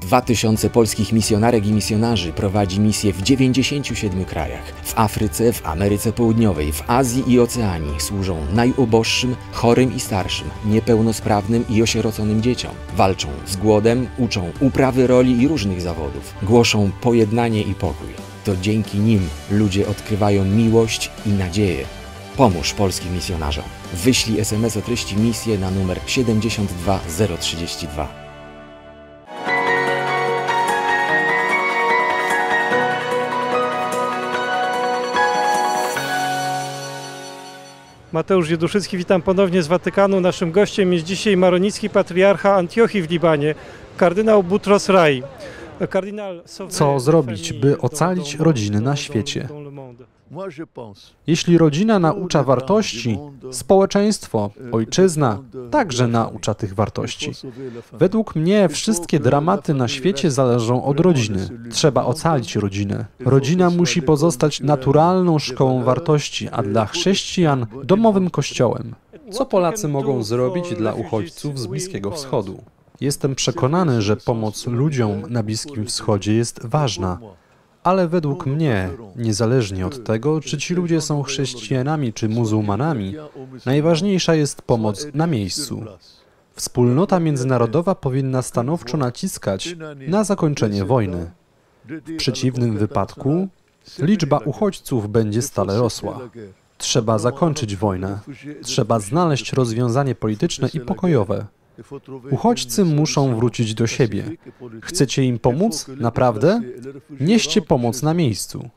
2000 polskich misjonarek i misjonarzy prowadzi misje w 97 krajach. W Afryce, w Ameryce Południowej, w Azji i Oceanii służą najuboższym, chorym i starszym, niepełnosprawnym i osieroconym dzieciom. Walczą z głodem, uczą uprawy roli i różnych zawodów. Głoszą pojednanie i pokój. To dzięki nim ludzie odkrywają miłość i nadzieję. Pomóż polskim misjonarzom. Wyślij SMS o treści misję na numer 72032. Mateusz Jeduszycki, witam ponownie z Watykanu. Naszym gościem jest dzisiaj maronicki patriarcha Antiochii w Libanie, kardynał Butros Rai. Co zrobić, by ocalić rodziny na świecie? Jeśli rodzina naucza wartości, społeczeństwo, ojczyzna także naucza tych wartości. Według mnie wszystkie dramaty na świecie zależą od rodziny. Trzeba ocalić rodzinę. Rodzina musi pozostać naturalną szkołą wartości, a dla chrześcijan domowym kościołem. Co Polacy mogą zrobić dla uchodźców z Bliskiego Wschodu? Jestem przekonany, że pomoc ludziom na Bliskim Wschodzie jest ważna. Ale według mnie, niezależnie od tego, czy ci ludzie są chrześcijanami czy muzułmanami, najważniejsza jest pomoc na miejscu. Wspólnota międzynarodowa powinna stanowczo naciskać na zakończenie wojny. W przeciwnym wypadku liczba uchodźców będzie stale rosła. Trzeba zakończyć wojnę. Trzeba znaleźć rozwiązanie polityczne i pokojowe. Uchodźcy muszą wrócić do siebie. Chcecie im pomóc? Naprawdę? Nieście pomoc na miejscu,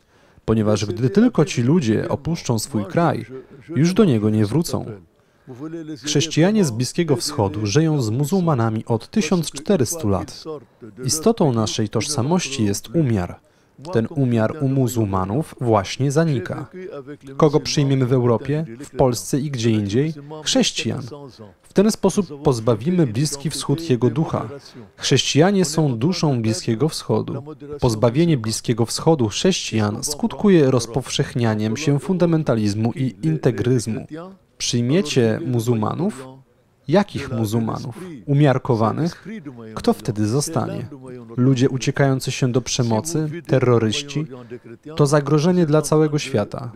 ponieważ gdy tylko ci ludzie opuszczą swój kraj, już do niego nie wrócą. Chrześcijanie z Bliskiego Wschodu żyją z muzułmanami od 1400 lat. Istotą naszej tożsamości jest umiar. Ten umiar u muzułmanów właśnie zanika. Kogo przyjmiemy w Europie, w Polsce i gdzie indziej? Chrześcijan. W ten sposób pozbawimy Bliski Wschód jego ducha. Chrześcijanie są duszą Bliskiego Wschodu. Pozbawienie Bliskiego Wschodu chrześcijan skutkuje rozpowszechnianiem się fundamentalizmu i integryzmu. Przyjmiecie muzułmanów? Jakich muzułmanów? Umiarkowanych? Kto wtedy zostanie? Ludzie uciekający się do przemocy, terroryści? To zagrożenie dla całego świata.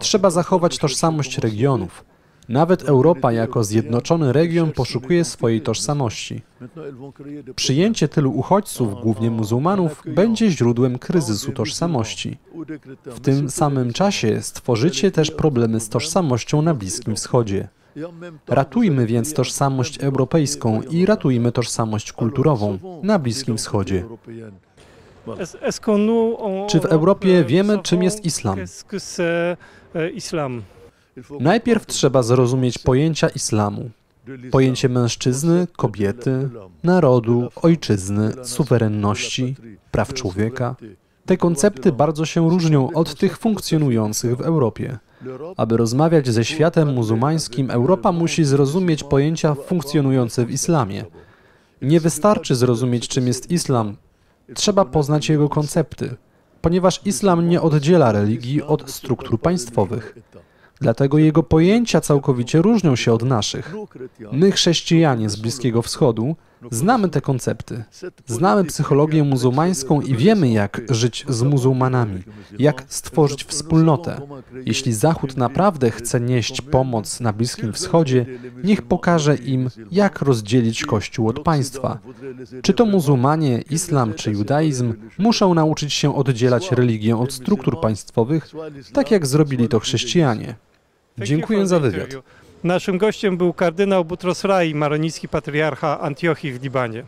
Trzeba zachować tożsamość regionów. Nawet Europa jako zjednoczony region poszukuje swojej tożsamości. Przyjęcie tylu uchodźców, głównie muzułmanów, będzie źródłem kryzysu tożsamości. W tym samym czasie stworzycie też problemy z tożsamością na Bliskim Wschodzie. Ratujmy więc tożsamość europejską i ratujmy tożsamość kulturową na Bliskim Wschodzie. Czy w Europie wiemy, czym jest islam? Najpierw trzeba zrozumieć pojęcia islamu. Pojęcie mężczyzny, kobiety, narodu, ojczyzny, suwerenności, praw człowieka. Te koncepty bardzo się różnią od tych funkcjonujących w Europie. Aby rozmawiać ze światem muzułmańskim, Europa musi zrozumieć pojęcia funkcjonujące w islamie. Nie wystarczy zrozumieć, czym jest islam, trzeba poznać jego koncepty, ponieważ islam nie oddziela religii od struktur państwowych. Dlatego jego pojęcia całkowicie różnią się od naszych. My, chrześcijanie z Bliskiego Wschodu, znamy te koncepty. Znamy psychologię muzułmańską i wiemy, jak żyć z muzułmanami, jak stworzyć wspólnotę. Jeśli Zachód naprawdę chce nieść pomoc na Bliskim Wschodzie, niech pokaże im, jak rozdzielić Kościół od państwa. Czy to muzułmanie, islam czy judaizm muszą nauczyć się oddzielać religię od struktur państwowych, tak jak zrobili to chrześcijanie. Dziękuję za wywiad. Naszym gościem był kardynał Butros Rai, maronicki patriarcha Antiochii w Libanie.